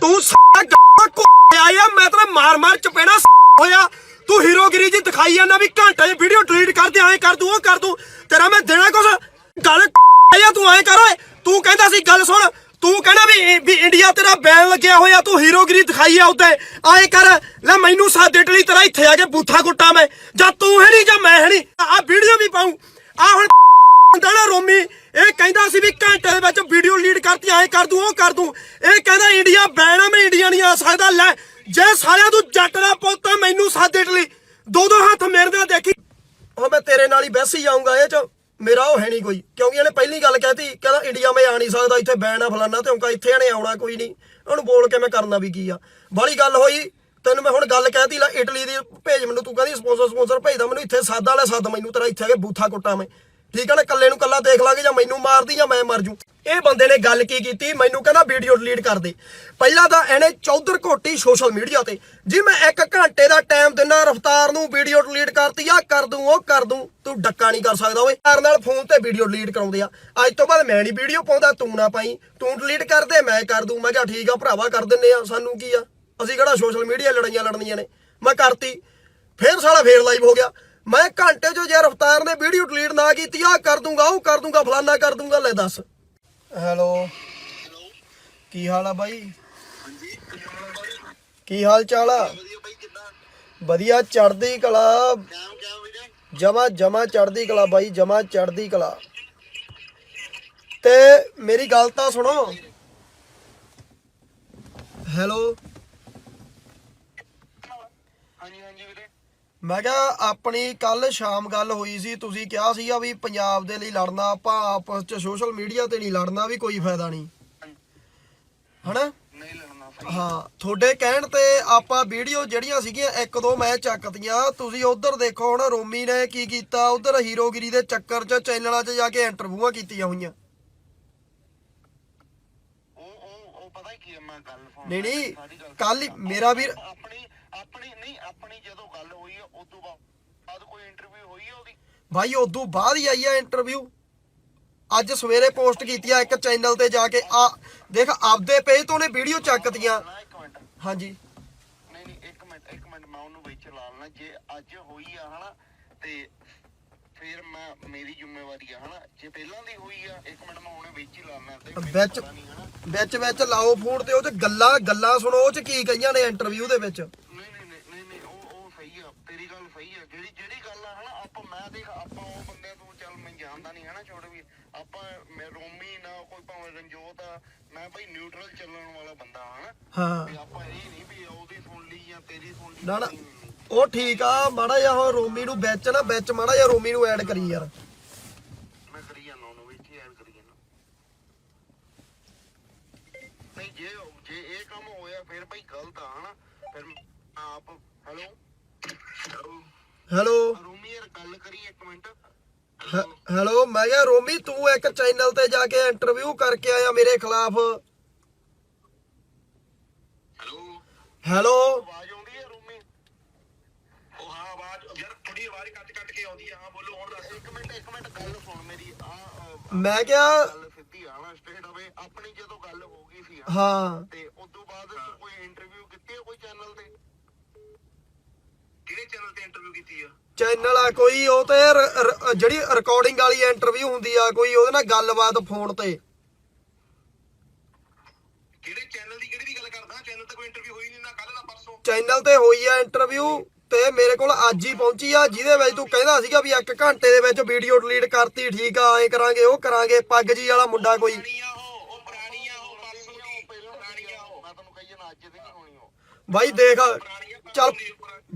ਤੂੰ ਸਾਲਾ ਗਾ ਕੋ ਮੈਂ ਤੇਰੇ ਮਾਰ ਮਾਰ ਚਪੇੜਾ ਹੋਇਆ। ਤੂੰ ਹੀਰੋਗਿਰੀ ਜੀ ਦਿਖਾਈ ਜਾਂਦਾ ਵੀ ਘੰਟੇ 'ਚ ਵੀਡੀਓ ਡਿਲੀਟ ਕਰ ਦੇ, ਐਂ ਕਰ ਦੂੰ ਉਹ ਕਰ ਦੂੰ ਤੇਰਾ ਮੈਂ ਦੇਣਾ ਕੁਛ? ਗੱਲ ਆਇਆ ਤੂੰ, ਐਂ ਕਰ ਓਏ। ਤੂੰ ਕਹਿੰਦਾ ਸੀ, ਗੱਲ ਸੁਣ। ਤੂੰ ਕਹਿੰਦਾ ਵੀ ਵੀ ਇੰਡੀਆ ਤੇਰਾ ਬੈਨ ਲੱਗਿਆ ਹੋਇਆ, ਤੂੰ ਹੀਰੋਗਿਰੀ ਦਿਖਾਈ ਆ ਉੱਤੇ। ਆਏ ਕਰ। ਲੈ ਮੈਨੂੰ ਸਾਥ ਇਟਲੀ, ਤੇਰਾ ਇੱਥੇ ਆ ਕੇ ਬੂਥਾ ਕੁੱਟਾਂ ਮੈਂ। ਜਾਂ ਤੂੰ ਹੈ ਨਹੀਂ ਜਾਂ ਮੈਂ ਹੈ ਨਹੀਂ ਆ ਵੀਡੀਓ ਵੀ ਪਾਉਂ। ਆ ਹੁਣ ਹੁੰਦਾ ਰੋਮੀ, ਇਹ ਕਹਿੰਦਾ ਸੀ ਵੀ ਘੰਟੇ ਦੇ ਵਿੱਚ ਵੀਡੀਓ ਲੀਡ ਕਰਤੀ, ਐਂ ਕਰ ਦੂੰ, ਉਹ ਕਰ ਦੂੰ। ਇਹ ਕਹਿੰਦਾ ਇੰਡੀਆ ਬੈਨ ਆ, ਮੈਂ ਇੰਡੀਆ ਨਹੀਂ ਆ ਸਕਦਾ, ਲੈ, ਜੇ ਸਾਲਿਆਂ ਤੂੰ ਜੱਟ ਦਾ ਪੁੱਤ ਆ, ਮੈਨੂੰ ਸਾਥ ਇਟਲੀ। ਦੋ ਦੋ ਹੱਥ ਮੇਰੇ ਨਾਲ ਦੇਖੀ। ਹੁਣ ਮੈਂ ਤੇਰੇ ਨਾਲ ਹੀ ਬਹਿਸ ਜਾਊਂਗਾ ਇਹ ਚ ਮੇਰਾ ਉਹ ਹੈ ਨਹੀਂ ਕੋਈ। ਕਿਉਂਕਿ ਇਹਨੇ ਪਹਿਲੀ ਗੱਲ ਕਹਿਤੀ, ਕਹਿੰਦਾ ਇੰਡੀਆ ਮੈਂ ਆ ਨਹੀਂ ਸਕਦਾ, ਇੱਥੇ ਬੈਨ ਆ ਫਲਾਨਾ ਤੇ ਹੁਣਕਾ ਇੱਥੇ ਇਹਨੇ ਆਉਣਾ ਕੋਈ ਨਹੀਂ। ਉਹਨੂੰ ਬੋਲ ਕੇ ਮੈਂ ਕਰਨਾ ਵੀ ਕੀ ਆ। ਬਾਲੀ ਗੱਲ ਹੋਈ, ਤੈਨੂੰ ਮੈਂ ਹੁਣ ਗੱਲ ਕਹਿਤੀ, ਲੈ, ਇਟਲੀ ਦੀ ਭੇਜ ਮੈਨੂੰ, ਤੂੰ ਕਹਿੰਦੀ ਸਪਾਂਸਰ ਸਪਾਂਸਰ ਭੇਜਦਾ ਮੈਨੂੰ ਇੱਥੇ ਸਾਦਾ ਲੈ, ਸੱਦ ਮੈਨੂੰ, ਤੇਰਾ ਇੱਥੇ ਆ ਕੇ ਬੂਥਾ ਕੁੱਟਾਂ ਮੈਂ। ਠੀਕ ਆ ਨਾ ਕੱਲੇ ਨੂੰ ਕੱਲਾ ਦੇਖ ਲਾਂਗੇ ਜਾਂ ਮੈਨੂੰ ਮਾਰਦੀ ਜਾਂ ਮੈਂ ਮਰ ਜੂ। ਇਹ ਬੰਦੇ ਨੇ ਗੱਲ ਕੀ ਕੀਤੀ? ਮੈਨੂੰ ਕਹਿੰਦਾ ਵੀਡੀਓ ਡਿਲੀਟ ਕਰ ਦੇ। ਪਹਿਲਾਂ ਤਾਂ ਇਹਨੇ ਚੌਧਰ ਘੋਟੀ ਸੋਸ਼ਲ ਮੀਡੀਆ ਤੇ, ਜੀ ਮੈਂ ਇੱਕ ਘੰਟੇ ਦਾ ਟਾਈਮ ਦਿੰਨਾ ਰਫਤਾਰ ਨੂੰ ਵੀਡੀਓ ਡਿਲੀਟ ਕਰਤੀ ਆ, ਕਰ ਦੂੰ ਉਹ, ਕਰ ਦੂੰ, ਤੂੰ ਡੱਕਾ ਨਹੀਂ ਕਰ ਸਕਦਾ ਓਏ। ਯਾਰ ਨਾਲ ਫੋਨ ਤੇ ਵੀਡੀਓ ਡਿਲੀਟ ਕਰਾਉਂਦੇ ਆ। ਅੱਜ ਤੋਂ ਬਾਅਦ ਮੈਂ ਨਹੀਂ ਵੀਡੀਓ ਪਾਉਂਦਾ, ਤੂੰ ਨਾ ਪਾਈ। ਤੂੰ ਡਿਲੀਟ ਕਰ ਦੇ, ਮੈਂ ਕਰ ਦੂੰ। ਮੈਂ ਕਿਹਾ ਠੀਕ ਆ, ਭਰਾਵਾ ਕਰ ਦਿੰਨੇ ਆ, ਸਾਨੂੰ ਕੀ ਆ? ਅਸੀਂ ਕਿਹੜਾ ਸੋਸ਼ਲ ਮੀਡੀਆ ਲੜਾਈਆਂ ਲੜਨੀਆਂ ਨੇ? ਮੈਂ ਕਰਤੀ। ਫੇਰ ਸਾਲਾ ਫੇਰ ਲਾਈਵ ਹੋ ਗਿਆ। ਮੈਂ ਘੰਟੇ 'ਚ ਜੇ ਰਫਤਾਰ ਨੇ ਵੀਡੀਓ ਡਿਲੀਟ ਨਾ ਕੀਤੀ ਆ ਕਰ ਦੂੰਗਾ, ਉਹ ਕਰ ਦੂੰਗਾ, ਫਲਾਨਾ ਕਰ ਦੂੰਗਾ, ਲੈ ਦੱਸ। ਹੈਲੋ। ਕੀ ਹਾਲ ਆ ਬਾਈ? ਕੀ ਹਾਲ ਚਾਲ ਆ? ਵਧੀਆ ਚੜਦੀ ਕਲਾ। ਜਮਾ ਜਮਾ ਚੜਦੀ ਕਲਾ ਬਾਈ, ਜਮਾ ਚੜਦੀ ਕਲਾ। ਤੇ ਮੇਰੀ ਗੱਲ ਤਾਂ ਸੁਣੋ। ਹੈਲੋ ਹਾਂਜੀ ਹਾਂਜੀ ਵੀਰੇ ਮੈਂ ਕਿਹਾ ਆਪਣੀ ਕੱਲ ਸ਼ਾਮ ਗੱਲ ਹੋਈ ਸੀ ਤੁਸੀਂ ਕਿਹਾ ਸੀਗਾ ਵੀ ਪੰਜਾਬ ਦੇ ਲਈ ਲੜਨਾ ਆਪਾਂ ਆਪਸ ਚ ਸੋਸ਼ਲ ਮੀਡੀਆ ਤੇ ਨਹੀਂ ਲੜਨਾ ਵੀ ਕੋਈ ਫਾਇਦਾ ਨਹੀਂ। ਹਨਾ? ਨਹੀਂ ਲੜਨਾ ਹਾਂ ਤੁਹਾਡੇ ਕਹਿਣ ਤੇ ਆਪਾਂ ਵੀਡੀਓ ਜਿਹੜੀਆਂ ਸੀਗੀਆਂ ਇੱਕ ਦੋ ਮੈਂ ਚੱਕਤੀਆਂ। ਤੁਸੀਂ ਉਧਰ ਦੇਖੋ ਹੁਣ ਰੋਮੀ ਨੇ ਕੀ ਕੀਤਾ ਉਧਰ ਹੀਰੋਗਿਰੀ ਦੇ ਚੱਕਰ 'ਚ ਚੈਨਲਾਂ 'ਚ ਜਾ ਕੇ ਇੰਟਰਵਿਊਆਂ ਕੀਤੀਆਂ ਹੋਈਆਂ। ਉਹ ਉਹ ਉਹ ਪਤਾ ਕੀ ਹੈ ਮੈਂ ਗੱਲ ਫੋਨ ਨਹੀਂ ਨਹੀਂ ਕੱਲ ਮੇਰਾ ਵੀਰ ਆਪਣੀ ਆਪਣੀ ਨਹੀਂ ਆਪਣੀ ਜਦੋਂ ਗੱਲ ਹੋਈ ਹੈ ਉਸ ਤੋਂ ਬਾਅਦ ਕੋਈ ਇੰਟਰਵਿਊ ਹੋਈ ਹੈ ਉਹਦੀ? ਭਾਈ ਉਦੋਂ ਬਾਅਦ ਹੀ ਆਈ ਆ ਇੰਟਰਵਿਊ ਅੱਜ ਸਵੇਰੇ ਪੋਸਟ ਕੀਤੀ ਆ ਇੱਕ ਚੈਨਲ ਤੇ ਜਾ ਕੇ। ਆ ਦੇਖ ਆਪਦੇ ਪੇਜ ਤੋਂ ਨੇ ਵੀਡੀਓ ਚੱਕਤੀਆਂ ਹਾਂਜੀ। ਨਹੀਂ ਨਹੀਂ ਇੱਕ ਮਿੰਟ ਇੱਕ ਮਿੰਟ ਮੈਂ ਉਹਨੂੰ ਵਿੱਚ ਲਾ ਲੈਣਾ ਜੇ ਅੱਜ ਹੋਈ ਆ ਹਨਾ ਤੇ ਫਿਰ ਮੈਂ ਮੇਰੀ ਜ਼ਿੰਮੇਵਾਰੀ ਆ ਹਨਾ। ਜੇ ਪਹਿਲਾਂ ਦੀ ਹੋਈ ਆ ਇੱਕ ਮਿੰਟ ਮੈਂ ਉਹਨੇ ਵਿੱਚ ਹੀ ਲਾ ਲੈਣਾ ਤੇ ਵਿੱਚ ਵਿੱਚ ਵਿੱਚ ਲਾਓ ਫੋਨ ਤੇ ਉਹ ਚ ਗੱਲਾਂ ਗੱਲਾਂ ਸੁਣੋ ਉਹ ਚ ਕੀ ਕਹੀਆਂ ਨੇ ਇੰਟਰਵਿਊ ਦੇ ਵਿੱਚ ਨਹੀਂ ਨਹੀਂ ਨਹੀਂ ਨਹੀਂ ਨਹੀਂ ਉਹ ਉਹ ਸਹੀ ਆ ਤੇਰੀ ਗੱਲ ਸਹੀ ਆ ਜਿਹੜੀ ਜਿਹੜੀ ਗੱਲ ਆ ਹਨਾ ਆਪਾਂ ਮੈਂ ਦੇਖ ਆਪਾਂ ਉਹ ਬੰਦੇ ਤੋਂ ਚੱਲ ਮੈਂ ਜਾਣਦਾ ਨਹੀਂ ਹਨਾ ਛੋੜ ਵੀ ਆਪਾਂ ਮੈਂ ਰੋਮੀ ਨਾ ਕੋਈ ਭਾਵੇਂ ਰੰਜੋਤ ਆ ਮੈਂ ਭਾਈ ਨਿਊਟਰਲ ਚੱਲਣ ਵਾਲਾ ਬੰਦਾ ਹਨਾ। ਹਾਂ। ਵੀ ਆਪਾਂ ਇਹ ਨਹੀਂ ਵੀ ਉਹਦੀ ਸੁਣ ਲਈ ਜਾਂ ਤੇਰੀ ਸੁਣ ਲਈ। ਨਾ। ਉਹ ਠੀਕ ਆ ਮਾੜਾ ਜਿਹਾ ਹੁਣ ਰੋਮੀ ਨੂੰ ਵਿੱਚ ਨਾ ਵਿੱਚ ਮਾੜਾ ਜਿਹਾ ਰੋਮੀ ਨੂੰ ਐਡ ਕਰੀ ਯਾਰ। ਮੈਂ ਕਰੀ ਜਾਂਦਾ ਉਹਨੂੰ ਵਿੱਚ ਹੀ ਐਡ ਕਰੀ ਜਾਂਦਾ। ਨਹੀਂ ਜੇ ਜੇ ਇਹ ਕੰਮ ਹੋਇਆ ਫਿਰ ਭਾਈ ਗਲਤ ਆ ਹਨਾ। ਫਿਰ ਆਪ ਹੈਲੋ ਹੈਲੋ ਹੈਲੋ। ਰੂਮੀ ਯਾਰ ਗੱਲ ਕਰੀ ਇੱਕ ਮਿੰਟ। ਹੈਲੋ ਮੈਂ ਕਿਹਾ ਰੋਮੀ ਤੂੰ ਇੱਕ ਚੈਨਲ ਤੇ ਜਾ ਕੇ ਇੰਟਰਵਿਊ ਕਰਕੇ ਆਇਆ ਮੇਰੇ ਖਿਲਾਫ। ਹੈਲੋ। ਹੈਲੋ। ਆਵਾਜ਼ ਆਉਂਦੀ ਹੈ ਰੂਮੀ? ਉਹ ਹਾਂ ਆਵਾਜ਼ ਯਾਰ ਥੋੜੀ ਆਵਾਜ਼ ਕੱਟ ਕੱਟ ਕੇ ਆਉਂਦੀ ਹੈ। ਹਾਂ ਬੋਲੋ ਹੁਣ ਦੱਸ ਇੱਕ ਮਿੰਟ ਇੱਕ ਮਿੰਟ ਗੱਲ ਸੁਣ ਮੇਰੀ। ਆ ਮੈਂ ਕਿਹਾ ਗੱਲ ਸਿੱਧੀ ਆ ਨਾ ਸਟੇਟ ਹੋਵੇ ਆਪਣੀ ਜਦੋਂ ਗੱਲ ਹੋ ਗਈ ਸੀ ਹਾਂ। ਤੇ ਉਸ ਤੋਂ ਬਾਅਦ ਤੂੰ ਕੋਈ ਇੰਟਰਵਿਊ ਕੀਤੀ ਹੈ ਕੋਈ ਚੈਨਲ ਤੇ ਕਿਹੜੇ ਚੈਨਲ ਤੇ ਇੰਟਰਵਿਊ ਕੀਤੀ ਆ। ਚੈਨਲ ਆ ਕੋਈ ਉਹ ਤੇ ਰ- ਰ- ਜਿਹੜੀ ਰਿਕਾਰਡਿੰਗ ਵਾਲੀ ਇੰਟਰਵਿਊ ਹੁੰਦੀ ਆ ਕੋਈ ਉਹਦੇ ਨਾਲ ਗੱਲਬਾਤ ਫੋਨ ਤੇ। ਕਿਹੜੇ ਚੈਨਲ ਦੀ ਕਿਹੜੀ ਦੀ ਗੱਲ ਕਰਦਾ? ਚੈਨਲ ਤੇ ਕੋਈ ਇੰਟਰਵਿਊ ਹੋਈ ਨਹੀਂ ਨਾ ਕੱਲ ਨਾ ਪਰਸੋਂ। ਚੈਨਲ ਤੇ ਹੋਈ ਆ ਇੰਟਰਵਿਊ ਤੇ ਮੇਰੇ ਕੋਲ ਅੱਜ ਹੀ ਪਹੁੰਚੀ ਆ ਜਿਹਦੇ ਵਿੱਚ ਤੂੰ ਕਹਿੰਦਾ ਸੀਗਾ ਵੀ ਇੱਕ ਘੰਟੇ ਦੇ ਵਿੱਚ ਵੀਡੀਓ ਡਿਲੀਟ ਕਰਤੀ ਠੀਕ ਆ ਐ ਕਰਾਂਗੇ ਉਹ ਕਰਾਂਗੇ ਪੱਗ ਜੀ ਵਾਲਾ ਮੁੰਡਾ ਕੋਈ। ਪੁਰਾਣੀ ਆ ਉਹ ਉਹ ਪੁਰਾਣੀ ਆ ਉਹ ਪਰਸੋਂ ਦੀ ਪੁਰਾਣੀ ਆ ਉਹ। ਮੈਂ ਤੁਹਾਨੂੰ ਕਹੀ ਜਾਣਾ ਅੱਜ ਦੀ ਨਹੀਂ ਹੋਣੀ ਉਹ। ਬਾਈ ਦੇਖ ਚੱਲ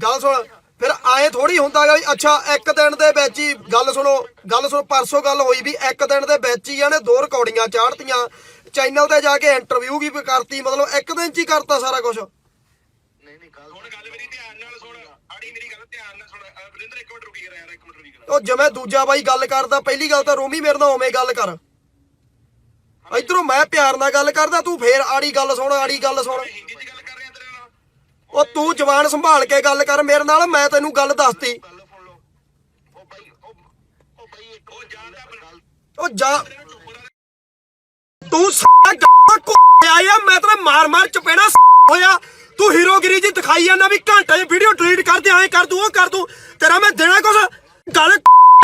ਗੱਲ ਸੁਣ। ਫਿਰ ਆਏ ਥੋੜੀ ਹੁੰਦਾ ਗਾ ਵੀ ਅੱਛਾ ਇੱਕ ਦਿਨ ਦੇ ਵਿੱਚ ਹੀ ਗੱਲ ਸੁਣੋ ਗੱਲ ਸੁਣ ਪਰਸੋਂ ਗੱਲ ਹੋਈ ਵੀ ਇੱਕ ਦਿਨ ਦੇ ਵਿੱਚ ਹੀ ਇਹਨੇ ਦੋ ਰਿਕਾਰਡਿੰਗਾਂ ਚਾੜਤੀਆਂ। ਚੈਨਲ ਤੇ ਜਾ ਕੇ ਇੰਟਰਵਿਊ ਵੀ ਕਰਤੀ ਮਤਲਬ ਇੱਕ ਦਿਨ ਚ ਹੀ ਕਰਤਾ ਸਾਰਾ ਕੁਝ ਨਹੀਂ ਨਹੀਂ ਗੱਲ ਹੁਣ ਗੱਲ ਮੇਰੀ ਧਿਆਨ ਨਾਲ ਸੁਣ ਆੜੀ ਮੇਰੀ ਗੱਲ ਧਿਆਨ ਨਾਲ ਸੁਣ। ਵਰਿੰਦਰ ਇੱਕ ਮਿੰਟ ਰੁਕੀ ਯਾਰ ਇੱਕ ਮਿੰਟ ਰੁਕੀ ਉਹ ਜਿਵੇਂ ਦੂਜਾ ਬਾਈ ਗੱਲ ਕਰਦਾ ਪਹਿਲੀ ਗੱਲ ਤਾਂ ਰੋਮੀ ਮੇਰੇ ਨਾਲ ਉਵੇਂ ਗੱਲ ਕਰ। ਇਧਰੋਂ ਮੈਂ ਪਿਆਰ ਨਾਲ ਗੱਲ ਕਰਦਾ ਤੂੰ ਫੇਰ ਆੜੀ ਗੱਲ ਸੁਣ ਆੜੀ ਗੱਲ ਸੁਣ ਹਿੰਦੀ 'ਚ ਗੱਲ ਕਰ ਰਿਹਾ ਤੇਰੇ ਨਾਲ ਉਹ ਤੂੰ ਜਵਾਨ ਸੰਭਾਲ ਕੇ ਗੱਲ ਕਰ, ਮੇਰੇ ਨਾਲ ਮੈਂ ਤੈਨੂੰ ਗੱਲ ਦੱਸਤੀ। ਗੱਲ ਉਹ ਜਾ। ਤੂੰ ਸਾਲਾ ਗਾ ਆਇਆ, ਮੈਂ ਤੇਰੇ ਮਾਰ ਮਾਰ ਚਪੇੜਾ ਹੋਇਆ। ਤੂੰ ਹੀਰੋਗਿਰੀ ਜੀ ਦਿਖਾਈ ਜਾਂਦਾ ਵੀ ਘੰਟੇ ਦੀ ਵੀਡੀਓ ਡਿਲੀਟ ਕਰ ਦੇ, ਐਂ ਕਰ ਦੂੰ, ਉਹ ਕਰ ਦੂੰ। ਤੇਰਾ ਮੈਂ ਦੇਣਾ ਕੁਛ। ਗੱਲ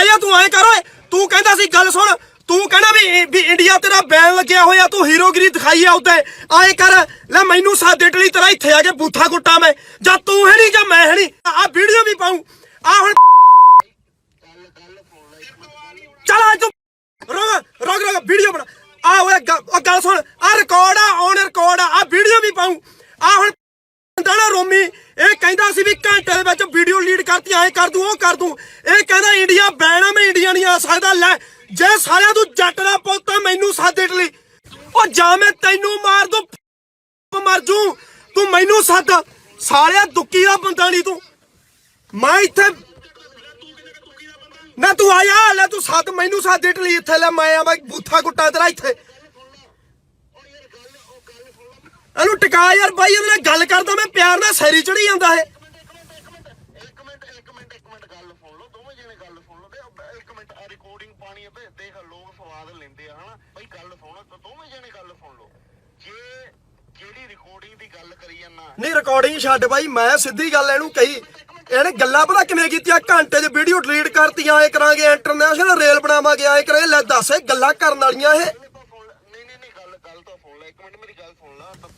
ਆਇਆ, ਤੂੰ ਐਂ ਕਰ, ਓਏ। ਤੂੰ ਕਹਿੰਦਾ ਸੀ, ਗੱਲ ਸੁਣ। ਤੂੰ ਕਹਿੰਦਾ ਵੀ ਵੀ ਇੰਡੀਆ ਤੇਰਾ ਬੈਨ ਲੱਗਿਆ ਹੋਇਆ, ਤੂੰ ਹੀਰੋਗਿਰੀ ਦਿਖਾਈ ਆ ਉੱਤੇ। ਐਂ ਕਰ, ਲੈ ਮੈਨੂੰ ਸਾਦੇ ਟਲੀ ਤੇਰਾ ਇੱਥੇ ਆ ਕੇ ਬੂਥਾ ਕੁੱਟਾ ਮੈਂ। ਜਾਂ ਤੂੰ ਹੈ ਨਹੀਂ ਜਾਂ ਮੈਂ ਹੈ ਨਹੀਂ ਆ ਵੀਡੀਓ ਵੀ ਪਾਉਂ। ਆ ਹੁਣ ਚੱਲ ਆ ਤੂੰ ਰੋਗ ਰੋਗ ਰੋਗ ਵੀਡੀਓ ਬਣਾ। ਆ ਓਏ ਗੱਲ ਸੁਣ। ਆ ਰਿਕਾਰਡ ਆ ਔਨ ਰਿਕਾਰਡ ਆ। ਵੀਡੀਓ ਵੀ ਪਾਉ। ਆ ਹੁਣ ਬੰਦਾ ਨਾ ਰੋਮੀ, ਇਹ ਕਹਿੰਦਾ ਸੀ ਵੀ ਘੰਟੇ ਦੇ ਵਿੱਚ ਵੀਡੀਓ ਲੀਡ ਕਰਤੀ, ਐਂ ਕਰ ਦੂੰ, ਉਹ ਕਰ ਦੂੰ। ਇਹ ਕਹਿੰਦਾ, ਇੰਡੀਆ ਬੈਨ ਆ, ਮੈਂ ਇੰਡੀਆ ਨਹੀਂ ਆ ਸਕਦਾ, ਲੈ, ਜੇ ਸਾਲਿਆ ਤੂੰ ਜੱਟ ਦਾ ਪੁੱਤ ਆ, ਮੈਨੂੰ ਸਾਥ ਇਟਲੀ ਉਹ ਜਾਂ, ਮੈਂ ਤੈਨੂੰ ਮਾਰ ਦੂੰ ਮਰ ਜੂ, ਤੂੰ ਮੈਨੂੰ ਸੱਦ। ਸਾਲਿਆ, ਦੁੱਕੀ ਦਾ ਬੰਦਾ ਨਹੀਂ ਤੂੰ। ਮੈਂ ਇੱਥੇ ਨਾ ਤੂੰ ਆਇਆ, ਲੈ, ਤੂੰ ਸੱਦ, ਮੈਨੂੰ ਸੱਦ ਇਟਲੀ ਇੱਥੇ ਲੈ, ਮੈਂ ਆ ਮੈਂ ਬੂਥਾ ਕੁੱਟਾ ਤੇਰਾ ਇੱਥੇ। ਇਹਨੂੰ ਟਿਕਾ ਯਾਰ ਬਾਈ ਇਹਦੇ ਨਾਲ ਗੱਲ ਕਰਦਾ ਮੈਂ ਪਿਆਰ ਨਾਲ ਸੈਰੀ ਚੜੀ ਜਾਂਦਾ ਰਿਕਾਰਡਿੰਗ ਪਾਣੀ ਹੈ ਤੇ ਦੇਖ ਲੋਕ ਸਵਾਦ ਲੈਂਦੇ ਆ ਹਨਾ? ਬਈ ਗੱਲ ਸੁਣ ਤੇ ਦੋਵੇਂ ਜਣੇ ਗੱਲ ਸੁਣ ਲਓ। ਜੇ ਜਿਹੜੀ ਰਿਕਾਰਡਿੰਗ ਦੀ ਗੱਲ ਕਰੀ ਜਾਂਦਾ? ਨਹੀਂ ਰਿਕਾਰਡਿੰਗ ਛੱਡ ਬਾਈ ਮੈਂ ਸਿੱਧੀ ਗੱਲ ਇਹਨੂੰ ਕਹੀ। ਇਹਨੇ ਗੱਲਾਂ ਪਤਾ ਕਿਵੇਂ ਕੀਤੀਆਂ? ਘੰਟੇ 'ਚ ਵੀਡੀਓ ਡਿਲੀਟ ਕਰਤੀਆਂ ਇਹ ਕਰਾਂਗੇ ਇੰਟਰਨੈਸ਼ਨਲ ਰੇਲ ਬਣਾਵਾਂਗੇ ਇਹ ਕਰਾਂਗੇ। ਲੈ ਦੱਸ ਇਹ ਗੱਲਾਂ ਕਰਨ ਵਾਲੀਆਂ ਇਹ ਗੱਲ ਤਾਂ ਸੁਣ ਲੈ ਨਹੀਂ ਨਹੀਂ ਨਹੀਂ ਗੱਲ ਗੱਲ ਤਾਂ ਸੁਣ ਲੈ ਇੱਕ ਮਿੰਟ ਮੇਰੀ ਗੱਲ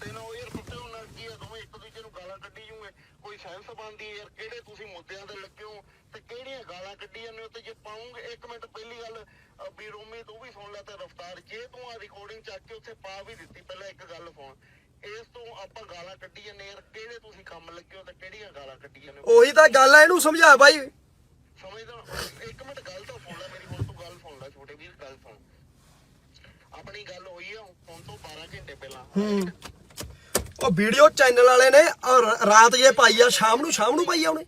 ਸੁਣ ਲੈ ਤੱਤੇ ਨਾ ਉਹ ਯਾਰ ਤੱਤੇ ਉਹ ਨਾਲ ਕੀ ਆ ਦੋਵੇਂ ਇੱਕ ਦੂਜੇ ਨੂੰ ਗਾਲਾਂ ਕੱਢੀ ਜੂਗੇ ਕੋਈ ਸੈਂਸ ਬਣਦੀ ਹੈ ਯਾਰ ਕਿਹੜੇ ਤੁਸੀਂ ਮੁੱਦਿਆਂ ਤੇ ਲੱਗੇ ਹੋ ਤੇ ਕਿਹੜੀਆਂ ਗਾਲਾਂ ਕੱਢੀ ਜਾਂਦੇ ਹੋ ਤੇ ਜੇ ਪਾਉਂਗੇ ਇੱਕ ਮਿੰਟ ਪਹਿਲੀ ਗੱਲ ਵੀ ਰੋਮੀ ਤੂੰ ਵੀ ਸੁਣ ਲੈ ਤੇ ਰਫਤਾਰ। ਜੇ ਤੂੰ ਆ ਰਿਕਾਰਡਿੰਗ ਚੱਕ ਕੇ ਉੱਥੇ ਪਾ ਵੀ ਦਿੱਤੀ ਪਹਿਲਾਂ ਇੱਕ ਗੱਲ ਸੁਣ। ਇਸ ਤੋਂ ਆਪਾਂ ਗਾਲਾਂ ਕੱਢੀ ਜਾਂਦੇ ਯਾਰ ਕਿਹੜੇ ਤੁਸੀਂ ਕੰਮ ਲੱਗੇ ਹੋ ਤੇ ਕਿਹੜੀਆਂ ਗਾਲਾਂ ਕੱਢੀ ਜਾਂਦੇ ਹੋ? ਉਹੀ ਤਾਂ ਗੱਲ ਆ ਇਹਨੂੰ ਸਮਝਾ ਬਾਈ। ਸਮਝਦਾ ਇੱਕ ਮਿੰਟ ਗੱਲ ਤਾਂ ਸੁਣ ਲੈ ਮੇਰੀ ਹੁਣ ਤੂੰ ਗੱਲ ਸੁਣ ਲੈ ਛੋਟੇ ਵੀਰ ਗੱਲ ਸੁਣ। ਆਪਣੀ ਗੱਲ ਹੋਈ ਆ ਹੁਣ ਤੋਂ 12 ਘੰਟੇ ਪਹਿਲਾਂ। ਹੂੰ। ਉਹ ਵੀਡੀਓ ਚੈਨਲ ਵਾਲੇ ਨੇ ਔਰ ਰਾਤ ਜੇ ਪਾਈ ਆ ਸ਼ਾਮ ਨੂੰ ਸ਼ਾਮ ਨੂੰ ਪਾਈ ਆ ਉਹਨੇ?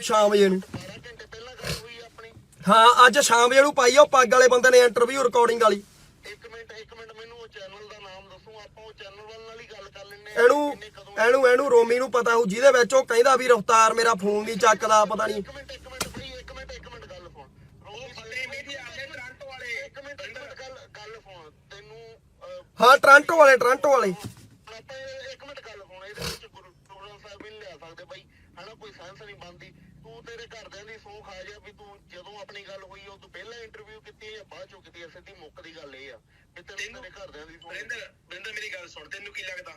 ਸ਼ਾਮ ਜੇ ਨੂੰ। 12 ਘੰਟੇ ਪਹਿਲਾਂ ਗੱਲ ਹੋਈ ਆ ਆਪਣੀ ਹਾਂ ਅੱਜ ਸ਼ਾਮ ਜੇ ਨੂੰ ਪਾਈ ਆ ਉਹ ਪੱਗ ਵਾਲੇ ਬੰਦੇ ਨੇ ਇੰਟਰਵਿਊ ਰਿਕਾਰਡਿੰਗ ਵਾਲੀ। ਇੱਕ ਮਿੰਟ ਇੱਕ ਮਿੰਟ ਮੈਨੂੰ ਉਹ ਚੈਨਲ ਦਾ ਨਾਮ ਦੱਸੋ ਆਪਾਂ ਉਹ ਚੈਨਲ ਵਾਲ ਨਾਲ ਹੀ ਗੱਲ ਕਰ ਲੈਣੇ ਇਹਨੂੰ ਇਹਨੂੰ ਇਹਨੂੰ ਰੋਮੀ ਨੂੰ ਪਤਾ ਹੋ ਜਿਹਦੇ ਵਿੱਚ ਉਹ ਕਹਿੰਦਾ ਵੀ ਰਫਤਾਰ ਮੇਰਾ ਫੋਨ ਨਹੀਂ ਚੱਕਦਾ ਪਤਾ ਨਹੀਂ। ਇੱਕ ਮਿੰਟ ਇੱਕ ਮਿੰਟ ਬਈ ਇੱਕ ਮਿੰਟ ਇੱਕ ਮਿੰਟ ਗੱਲ ਸੁਣ। ਰੋਜ਼ ਬੰਦੇ ਮੀਡੀਆ ਆਲੇ ਟ੍ਰਾਂਟੋ ਵਾਲੇ ਇੱਕ ਮਿੰਟ ਇੱਕ ਮਿੰਟ ਗੱਲ ਗੱਲ ਸੁਣ। ਤੈਨੂੰ ਅਹ, ਹਾਂ ਟ੍ਰਾਂਟੋ ਵਾਲੇ ਟ੍ਰਾਂਟੋ ਵਾਲੇ ਆਪਾਂ ਇਹ- ਇੱਕ ਮਿੰਟ ਗੱਲ ਸੁਣ ਇਹਦੇ ਵਿੱਚ ਗੁਰੂ ਗੁਰੂ ਗ੍ਰੰਥ ਸਾਹਿਬ ਵੀ ਨੀ ਲਿਆ ਸਕਦੇ ਬਾਈ ਹਨਾ ਕੋਈ ਸੈਂਸ ਨਹੀਂ ਬਣਦੀ। ਤੂੰ ਤੇਰੇ ਘਰਦਿਆਂ ਦੀ ਸੌਖ ਆ ਜਾ ਵੀ ਤੂੰ ਜਦੋਂ ਆਪਣੀ ਗੱਲ ਹੋਈ ਉਹ ਤੋਂ ਪਹਿਲਾਂ ਇੰਟਰਵਿਊ ਕੀਤੀ ਜਾਂ ਬਾਅਦ ਚੋਂ ਕੀਤੀ ਸਿੱਧੀ ਮੁੱਕ ਦੀ ਗੱਲ ਇਹ ਆ ਵੀ ਤੈਨੂੰ ਤੇਰੇ ਘਰਦਿਆਂ ਦੀ ਸੌਖ ਵਰਿੰਦਰ ਵਰਿੰਦਰ ਮੇਰੀ ਗੱਲ ਸੁਣ ਤੈਨੂੰ ਕੀ ਲੱਗਦਾ?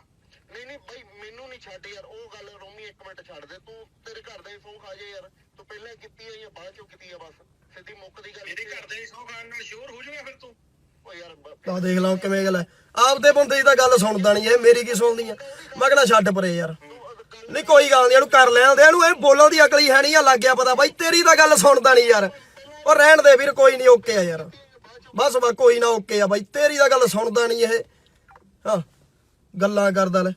ਨਹੀਂ ਨਹੀਂ ਬਾਈ ਮੈਨੂੰ ਨਹੀਂ ਛੱਡ ਯਾਰ ਉਹ ਗੱਲ ਰੋਮੀ ਇੱਕ ਮਿੰਟ ਛੱਡ ਦੇ ਤੂੰ ਤੇਰੇ ਘਰਦਿਆਂ ਦੀ ਸੌਖ ਆ ਜਾ ਯਾਰ ਤੂੰ ਪਹਿਲਾਂ ਕੀਤੀ ਹੈ ਜਾਂ ਬਾਅਦ ਚੋਂ ਕੀਤੀ ਹੈ ਬਸ ਸਿੱਧੀ ਮੁੱਕ ਦੀ ਗੱਲ ਮੇਰੇ ਆ? ਘਰ ਦੇ ਸੌ ਖਾਣ ਨਾਲ ਸ਼ੋਰ ਹੋ ਜਾਊਗਾ ਫਿਰ ਤੂੰ? ਉਹ ਯਾਰ ਆ ਦੇਖ ਲਓ ਕਿਵੇਂ ਗੱਲ ਹੈ। ਆਪਦੇ ਬੰਦੇ ਦੀ ਤਾਂ ਗੱਲ ਸੁਣਦਾ ਨਹੀਂ ਇਹ ਮੇਰੀ ਕੀ ਸੁਣਦੀ ਆ? ਮੈਂ ਕਹਿੰਦਾ ਛੱਡ ਪਰੇ ਯਾਰ। ਨਹੀਂ, ਕੋਈ ਗੱਲ ਨਹੀਂ, ਇਹਨੂੰ ਕਰ ਲੈਣ ਦੇ, ਇਹਨੂੰ ਇਹ ਬੋਲਣ ਦੀ ਅਕਲ ਹੀ ਹੈ ਨਹੀਂ ਆ, ਲੱਗ ਗਿਆ ਪਤਾ। ਬਾਈ, ਤੇਰੀ ਤਾਂ ਗੱਲ ਸੁਣਦਾ ਨਹੀਂ ਯਾਰ। ਉਹ ਰਹਿਣ ਦੇ ਵੀਰ, ਕੋਈ ਨਹੀਂ, ਓਕੇ ਆ ਯਾਰ। ਬਸ ਬਸ, ਕੋਈ ਨਾ, ਓਕੇ ਆ ਬਾਈ। ਤੇਰੀ ਤਾਂ ਗੱਲ ਸੁਣਦਾ ਨਹੀਂ ਇਹ। ਹਾਂ, ਗੱਲਾਂ ਕਰਦਾ ਲੈ।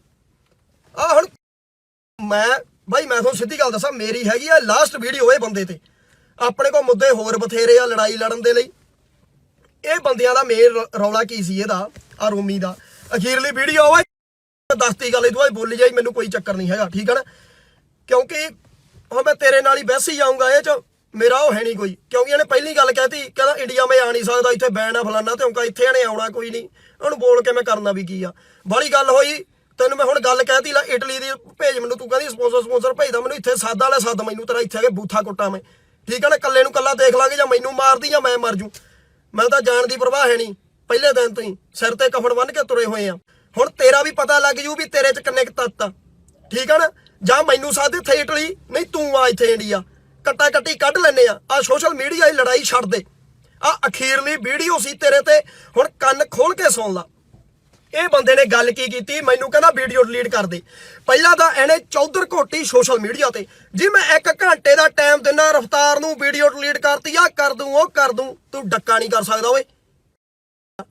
ਆ ਹੁਣ ਮੈਂ, ਬਾਈ, ਮੈਂ ਤੁਹਾਨੂੰ ਸਿੱਧੀ ਗੱਲ ਦੱਸਾਂ, ਮੇਰੀ ਹੈਗੀ ਆ ਲਾਸਟ ਵੀਡੀਓ ਇਹ ਬੰਦੇ ਤੇ। ਆਪਣੇ ਕੋਲ ਮੁੱਦੇ ਹੋਰ ਬਥੇਰੇ ਆ ਲੜਾਈ ਲੜਨ ਦੇ ਲਈ। ਇਹ ਬੰਦਿਆਂ ਦਾ ਮੇਨ ਰੌਲਾ ਕੀ ਸੀ ਇਹਦਾ? ਆ ਰੋਮੀ ਦਾ। ਅਖੀਰਲੀ ਵੀਡੀਓ ਓਏ ਦੱਸਤੀ ਗੱਲ ਤੂੰ ਬੋਲੀ ਜਾਈ, ਮੈਨੂੰ ਕੋਈ ਚੱਕਰ ਨਹੀਂ ਹੈਗਾ, ਠੀਕ ਹੈ ਨਾ? ਕਿਉਂਕਿ ਹੁਣ ਮੈਂ ਤੇਰੇ ਨਾਲ ਹੀ ਬਹਿਸ ਹੀ ਜਾਊਂਗਾ ਇਹ ਚ ਮੇਰਾ ਉਹ ਹੈ ਨਹੀਂ ਕੋਈ। ਕਿਉਂਕਿ ਇਹਨੇ ਪਹਿਲੀ ਗੱਲ ਕਹਿਤੀ, ਕਹਿੰਦਾ ਇੰਡੀਆ ਮੈਂ ਆ ਨਹੀਂ ਸਕਦਾ, ਇੱਥੇ ਬੈਨ ਆ ਫਲਾਨਾ, ਤੇ ਹੁਣ ਇੱਥੇ ਇਹਨੇ ਆਉਣਾ ਕੋਈ ਨਹੀਂ। ਉਹਨੂੰ ਬੋਲ ਕੇ ਮੈਂ ਕਰਨਾ ਵੀ ਕੀ ਆ। ਬਾਹਲੀ ਗੱਲ ਹੋਈ, ਤੈਨੂੰ ਮੈਂ ਹੁਣ ਗੱਲ ਕਹਿਤੀ, ਲੈ ਇਟਲੀ ਦੀ ਭੇਜ ਮੈਨੂੰ, ਤੂੰ ਕਹਿੰਦੀ ਸਪਾਂਸਰ ਸਪਾਂਸਰ ਭੇਜਦਾ ਮੈਨੂੰ, ਇੱਥੇ ਸਾਦਾ ਲੈ ਸੱਦ ਮੈਨੂੰ, ਤੇਰਾ ਇੱਥੇ ਆ ਕੇ ਬੂਥਾ ਕੁੱਟਾਂ ਮੈਂ। ਠੀਕ ਹੈ ਨਾ ਕੱਲੇ ਨੂੰ ਕੱਲਾ ਦੇਖ ਲਾਂਗੇ, ਜਾਂ ਮੈਨੂੰ ਮਾਰਦੀ ਜਾਂ ਮੈਂ ਮਰ ਜੂ। ਮੈਂ ਤਾਂ ਜਾਣ ਦੀ ਪਰਵਾਹ ਹੈ ਨਹੀਂ, ਪਹਿਲੇ ਦਿਨ ਤੋਂ ਹੀ ਸਿਰ ਤੇ ਕਫਨ ਬੰਨ ਕੇ ਤੁਰੇ ਹੋਏ ਆ। ਹੁਣ ਤੇਰਾ ਵੀ ਪਤਾ ਲੱਗ ਜੂ ਵੀ ਤੇਰੇ ਚ ਕਿੰਨੇ ਕੁ ਤੱਤ ਆ। ਠੀਕ ਆ ਨਾ? ਜਾਂ ਮੈਨੂੰ ਸਾਧ ਇੱਥੇ ਇਟਲੀ। ਨਹੀਂ, ਤੂੰ ਆ ਇੱਥੇ ਇੰਡੀਆ। ਕੱਟਾ ਕੱਟੀ ਕੱਢ ਲੈਨੇ ਆ। ਆ ਸੋਸ਼ਲ ਮੀਡੀਆ ਦੀ ਲੜਾਈ ਛੱਡ ਦੇ। ਆ ਅਖੀਰਲੀ ਵੀਡੀਓ ਸੀ ਤੇਰੇ ਤੇ। ਹੁਣ ਕੰਨ ਖੋਲ ਕੇ ਸੁਣ ਲਾ। ਇਹ ਬੰਦੇ ਨੇ ਗੱਲ ਕੀ ਕੀਤੀ? ਮੈਨੂੰ ਕਹਿੰਦਾ ਵੀਡੀਓ ਡਿਲੀਟ ਕਰ ਦੇ। ਪਹਿਲਾਂ ਤਾਂ ਇਹਨੇ ਚੌਧਰ ਘੋਟੀ ਸੋਸ਼ਲ ਮੀਡੀਆ ਤੇ। ਜੀ ਮੈਂ 1 ਘੰਟੇ ਦਾ ਟਾਈਮ ਦਿੰਨਾ ਰਫਤਾਰ ਨੂੰ ਵੀਡੀਓ ਡਿਲੀਟ ਕਰਤੀ ਆ ਕਰ ਦੂੰ, ਉਹ ਕਰ ਦੂੰ। ਤੂੰ ਡੱਕਾ ਨਹੀਂ ਕਰ ਸਕਦਾ ਓਏ।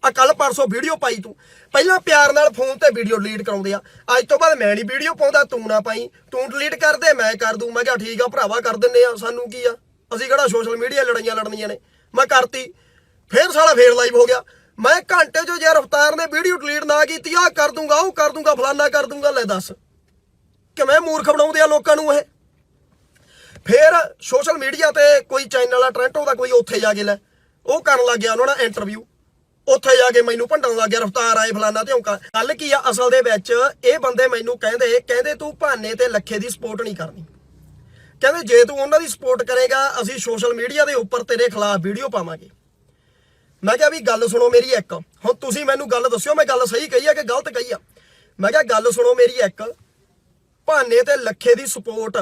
ਆ ਕੱਲ ਪਰਸੋਂ ਵੀਡੀਓ ਪਾਈ ਤੂੰ। ਪਹਿਲਾਂ ਪਿਆਰ ਨਾਲ ਫੋਨ ਤੇ ਵੀਡੀਓ ਡਿਲੀਟ ਕਰਾਉਂਦੇ ਆ। ਅੱਜ ਤੋਂ ਬਾਅਦ ਮੈਂ ਨਹੀਂ ਵੀਡੀਓ ਪਾਉਂਦਾ, ਤੂੰ ਨਾ ਪਾਈ। ਤੂੰ ਡਿਲੀਟ ਕਰ ਦੇ, ਮੈਂ ਕਰ ਦੂੰ। ਮੈਂ ਕਿਹਾ ਠੀਕ ਆ, ਭਰਾਵਾ ਕਰ ਦਿੰਨੇ ਆ। ਸਾਨੂੰ ਕੀ ਆ? ਅਸੀਂ ਕਿਹੜਾ ਸੋਸ਼ਲ ਮੀਡੀਆ ਲੜਾਈਆਂ ਲੜਨੀਆਂ ਨੇ? ਮੈਂ ਕਰਤੀ। ਫੇਰ ਸਾਲਾ ਫੇਰ ਲਾਈਵ ਹੋ ਗਿਆ। ਮੈਂ ਘੰਟੇ ਚੋਂ ਜੇ ਰਫਤਾਰ ਨੇ ਵੀਡੀਓ ਡਿਲੀਟ ਨਾ ਕੀਤੀ ਆ ਕਰ ਦੂੰਗਾ, ਉਹ ਕਰ ਦੂੰਗਾ, ਫਲਾਨਾ ਕਰ ਦੂੰਗਾ, ਲੈ ਦੱਸ। ਕਿਵੇਂ ਮੂਰਖ ਬਣਾਉਂਦੇ ਆ ਲੋਕਾਂ ਨੂੰ ਇਹ? ਫੇਰ ਸੋਸ਼ਲ ਮੀਡੀਆ ਤੇ ਕੋਈ ਚੈਨਲ ਆ, ਟ੍ਰੈਂਟੋ ਦਾ ਕੋਈ, ਉੱਥੇ ਜਾ ਕੇ ਲੈ। ਉਹ ਕਰਨ ਲੱਗ ਗਿਆ ਉਹਨਾਂ ਨਾਲ ਇੰਟਰਵਿਊ ਉੱਥੇ ਜਾ ਕੇ ਮੈਨੂੰ ਭੰਡਣ ਲੱਗ ਗਿਆ, ਰਫਤਾਰ ਆਏ ਫਲਾਨਾ ਤੇ ਔਂਕਾ ਗੱਲ ਕੀ ਆ ਅਸਲ ਦੇ ਵਿੱਚ, ਇਹ ਬੰਦੇ ਮੈਨੂੰ ਕਹਿੰਦੇ ਕਹਿੰਦੇ ਤੂੰ ਭਾਨੇ ਤੇ ਲੱਖੇ ਦੀ ਸਪੋਰਟ ਨਹੀਂ ਕਰਨੀ। ਕਹਿੰਦੇ ਜੇ ਤੂੰ ਉਹਨਾਂ ਦੀ ਸਪੋਰਟ ਕਰੇਗਾ, ਅਸੀਂ ਸੋਸ਼ਲ ਮੀਡੀਆ ਦੇ ਉੱਪਰ ਤੇਰੇ ਖਿਲਾਫ ਵੀਡੀਓ ਪਾਵਾਂਗੇ। ਮੈਂ ਕਿਹਾ ਵੀ ਗੱਲ ਸੁਣੋ ਮੇਰੀ ਇੱਕ, ਹੁਣ ਤੁਸੀਂ ਮੈਨੂੰ ਗੱਲ ਦੱਸਿਓ, ਮੈਂ ਗੱਲ ਸਹੀ ਕਹੀ ਆ ਕਿ ਗਲਤ ਕਹੀ ਆ? ਮੈਂ ਕਿਹਾ ਗੱਲ ਸੁਣੋ ਮੇਰੀ ਇੱਕ, ਭਾਨੇ ਤੇ ਲੱਖੇ ਦੀ ਸਪੋਰਟ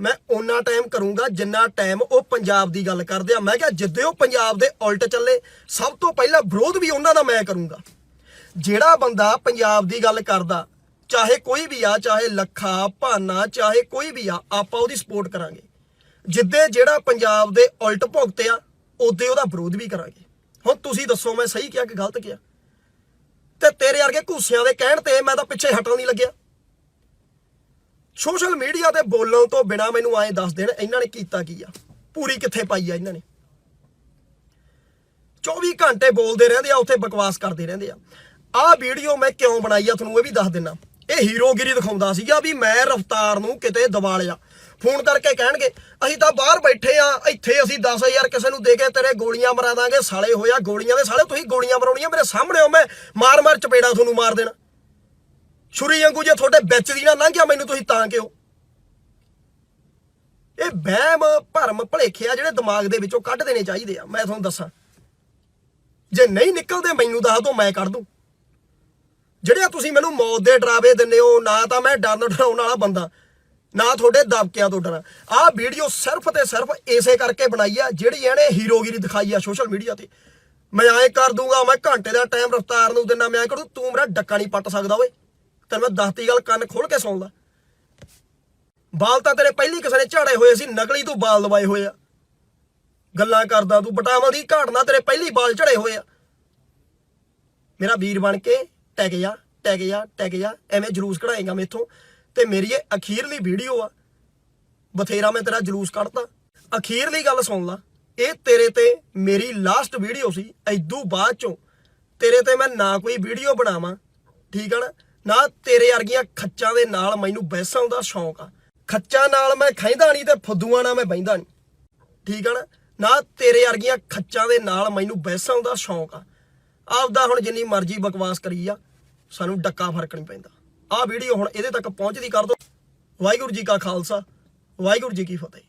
ਮੈਂ ਓਨਾ ਟਾਈਮ ਕਰੂੰਗਾ ਜਿੰਨਾ ਟਾਈਮ ਉਹ ਪੰਜਾਬ ਦੀ ਗੱਲ ਕਰਦੇ ਆ। ਮੈਂ ਕਿਹਾ ਜਿੱਦੇ ਉਹ ਪੰਜਾਬ ਦੇ ਉਲਟ ਚੱਲੇ, ਸਭ ਤੋਂ ਪਹਿਲਾਂ ਵਿਰੋਧ ਵੀ ਉਹਨਾਂ ਦਾ ਮੈਂ ਕਰੂੰਗਾ। ਜਿਹੜਾ ਬੰਦਾ ਪੰਜਾਬ ਦੀ ਗੱਲ ਕਰਦਾ, ਚਾਹੇ ਕੋਈ ਵੀ ਆ, ਚਾਹੇ ਲੱਖਾ, ਭਾਨਾ, ਚਾਹੇ ਕੋਈ ਵੀ ਆ, ਆਪਾਂ ਉਹਦੀ ਸਪੋਰਟ ਕਰਾਂਗੇ। ਜਿੱਦੇ ਜਿਹੜਾ ਪੰਜਾਬ ਦੇ ਉਲਟ ਭੁਗਤੇ ਆ, ਉਹਦੇ ਉਹਦਾ ਵਿਰੋਧ ਵੀ ਕਰਾਂਗੇ। ਹੁਣ ਤੁਸੀਂ ਦੱਸੋ ਮੈਂ ਸਹੀ ਕਿਹਾ ਕਿ ਗਲਤ ਕਿਹਾ? ਤੇ ਤੇਰੇ ਵਰਗੇ ਘੂਸਿਆਂ ਦੇ ਕਹਿਣ ਤੇ ਮੈਂ ਤਾਂ ਪਿੱਛੇ ਹਟਣ ਨਹੀਂ ਲੱਗਿਆ। ਸੋਸ਼ਲ ਮੀਡੀਆ ਤੇ ਬੋਲਣ ਤੋਂ ਬਿਨਾ ਮੈਨੂੰ ਐਂ ਦੱਸ ਦੇਣ, ਇਹਨਾਂ ਨੇ ਕੀਤਾ ਕੀ ਆ? ਪੂਰੀ ਕਿੱਥੇ ਪਾਈ ਆ ਇਹਨਾਂ ਨੇ? 24 ਘੰਟੇ ਬੋਲਦੇ ਰਹਿੰਦੇ ਆ, ਉੱਥੇ ਬਕਵਾਸ ਕਰਦੇ ਰਹਿੰਦੇ ਆ। ਆਹ ਵੀਡੀਓ ਮੈਂ ਕਿਉਂ ਬਣਾਈ ਆ, ਤੁਹਾਨੂੰ ਇਹ ਵੀ ਦੱਸ ਦਿੰਨਾ। ਇਹ ਹੀਰੋਗਿਰੀ ਦਿਖਾਉਂਦਾ ਸੀਗਾ ਵੀ ਮੈਂ ਰਫਤਾਰ ਨੂੰ ਕਿਤੇ ਦਬਾ ਲਿਆ। ਫੋਨ ਕਰਕੇ ਕਹਿਣਗੇ, ਅਸੀਂ ਤਾਂ ਬਾਹਰ ਬੈਠੇ ਆ, ਇੱਥੇ ਅਸੀਂ 10000 ਕਿਸੇ ਨੂੰ ਦੇ ਕੇ ਤੇਰੇ ਗੋਲੀਆਂ ਮਰਾ ਦਾਂਗੇ, ਸਾਲੇ ਹੋਇਆ ਗੋਲੀਆਂ ਦੇ ਸਾਲੇ, ਤੁਸੀਂ ਗੋਲੀਆਂ ਮਰਾਉਣੀਆਂ, ਮੇਰੇ ਸਾਹਮਣੇ ਹੋ ਮੈਂ ਮਾਰ ਮਾਰ ਚਪੇੜਾ ਤੁਹਾਨੂੰ ਮਾਰ ਦੇਣਾ। ਛੁਰੀ ਵਾਂਗੂ ਜੇ ਤੁਹਾਡੇ ਵਿੱਚ ਦੀ ਨਾ ਲੰਘਿਆ ਮੈਨੂੰ ਤੁਸੀਂ ਤਾਂ ਕਿਉਂ? ਇਹ ਵਹਿਮ, ਭਰਮ, ਭਲੇਖੇ ਆ ਜਿਹੜੇ ਦਿਮਾਗ ਦੇ ਵਿੱਚੋਂ ਕੱਢ ਦੇਣੇ ਚਾਹੀਦੇ ਆ, ਮੈਂ ਤੁਹਾਨੂੰ ਦੱਸਾਂ। ਜੇ ਨਹੀਂ ਨਿਕਲਦੇ ਮੈਨੂੰ ਦੱਸ ਦਿਓ, ਮੈਂ ਕੱਢ ਦੂੰ। ਜਿਹੜੇ ਤੁਸੀਂ ਮੈਨੂੰ ਮੌਤ ਦੇ ਡਰਾਵੇ ਦਿੰਦੇ ਹੋ, ਨਾ ਤਾਂ ਮੈਂ ਡਰਨ ਡਰਾਉਣ ਵਾਲਾ ਬੰਦਾ, ਨਾ ਤੁਹਾਡੇ ਦਬਕਿਆਂ ਤੋਂ ਡਰਾਂ। ਆਹ ਵੀਡੀਓ ਸਿਰਫ ਤੇ ਸਿਰਫ ਇਸੇ ਕਰਕੇ ਬਣਾਈ ਆ, ਜਿਹੜੀ ਇਹਨੇ ਹੀਰੋਗਿਰੀ ਦਿਖਾਈ ਆ ਸੋਸ਼ਲ ਮੀਡੀਆ ਤੇ। ਮੈਂ ਐਂ ਕਰ ਦੂੰਗਾ, ਮੈਂ ਘੰਟੇ ਦਾ ਟਾਈਮ ਰਫਤਾਰ ਨੂੰ ਦਿਨਾ, ਮੈਂ ਐਂ ਤੂੰ ਮੇਰਾ ਡੱਕਾ ਨਹੀਂ ਪੱਟ ਸਕਦਾ, ਓਏ। ਤੈਨੂੰ ਮੈਂ ਦੱਸਤੀ ਗੱਲ ਕੰਨ ਖੋਲ ਕੇ ਸੁਣ ਲੈ ਬਾਲ ਤਾਂ ਤੇਰੇ ਪਹਿਲੀ ਕਿਸੇ ਨੇ ਝਾੜੇ ਹੋਏ ਸੀ, ਨਕਲੀ ਤੂੰ ਬਾਲ ਲਵਾਏ ਹੋਏ ਆ। ਗੱਲਾਂ ਕਰਦਾ ਤੂੰ ਬਟਾਵਾਂ ਦੀ ਘਾਟ ਨਾਲ ਤੇਰੇ ਪਹਿਲੀ ਬਾਲ ਝੜੇ ਹੋਏ ਆ। ਮੇਰਾ ਵੀਰ ਬਣ ਕੇ ਟੈਗ ਜਾ ਟੈਗ ਜਾ ਟੈਗ ਜਾ, ਐਵੇਂ ਜਲੂਸ ਕਢਾਏਗਾ ਮੇਥੋਂ। ਤੇ ਮੇਰੀ ਇਹ ਅਖੀਰਲੀ ਵੀਡੀਓ ਆ। ਬਥੇਰਾ ਮੈਂ ਤੇਰਾ ਜਲੂਸ ਕੱਢਤਾ। ਅਖੀਰਲੀ ਗੱਲ ਸੁਣ ਲਾ, ਇਹ ਤੇਰੇ ਤੇ ਮੇਰੀ ਲਾਸਟ ਵੀਡੀਓ ਸੀ ਐਦੂ ਬਾਅਦ ਚੋਂ। ਤੇਰੇ ਤੇ ਮੈਂ ਨਾ ਕੋਈ ਵੀਡੀਓ ਬਣਾਵਾਂ, ਠੀਕ ਆ ਨਾ? ਨਾ ਤੇਰੇ ਵਰਗੀਆਂ ਖੱਚਾਂ ਦੇ ਨਾਲ ਮੈਨੂੰ ਬਹਿਸਾਂ ਦਾ ਸ਼ੌਂਕ ਆ। ਖੱਚਾਂ ਨਾਲ ਮੈਂ ਖੈਂਦਾ ਨਹੀਂ ਤੇ ਫੁੱਦੂਆਂ ਨਾਲ ਮੈਂ ਬਹਿੰਦਾ ਨਹੀਂ। ਠੀਕ ਆ ਨਾ? ਨਾ ਤੇਰੇ ਵਰਗੀਆਂ ਖੱਚਾਂ ਦੇ ਨਾਲ ਮੈਨੂੰ ਬਹਿਸਾਂ ਦਾ ਸ਼ੌਂਕ ਆ। ਆਪਦਾ ਹੁਣ ਜਿੰਨੀ ਮਰਜ਼ੀ ਬਕਵਾਸ ਕਰੀ ਆ ਸਾਨੂੰ ਡੱਕਾ ਫ਼ਰਕ ਨਹੀਂ ਪੈਂਦਾ। ਆਹ ਵੀਡੀਓ ਹੁਣ ਇਹਦੇ ਤੱਕ ਪਹੁੰਚਦੀ ਕਰ ਦੋ। ਵਾਹਿਗੁਰੂ ਜੀ ਕਾ ਖਾਲਸਾ, ਵਾਹਿਗੁਰੂ ਜੀ ਕੀ ਫਤਿਹ।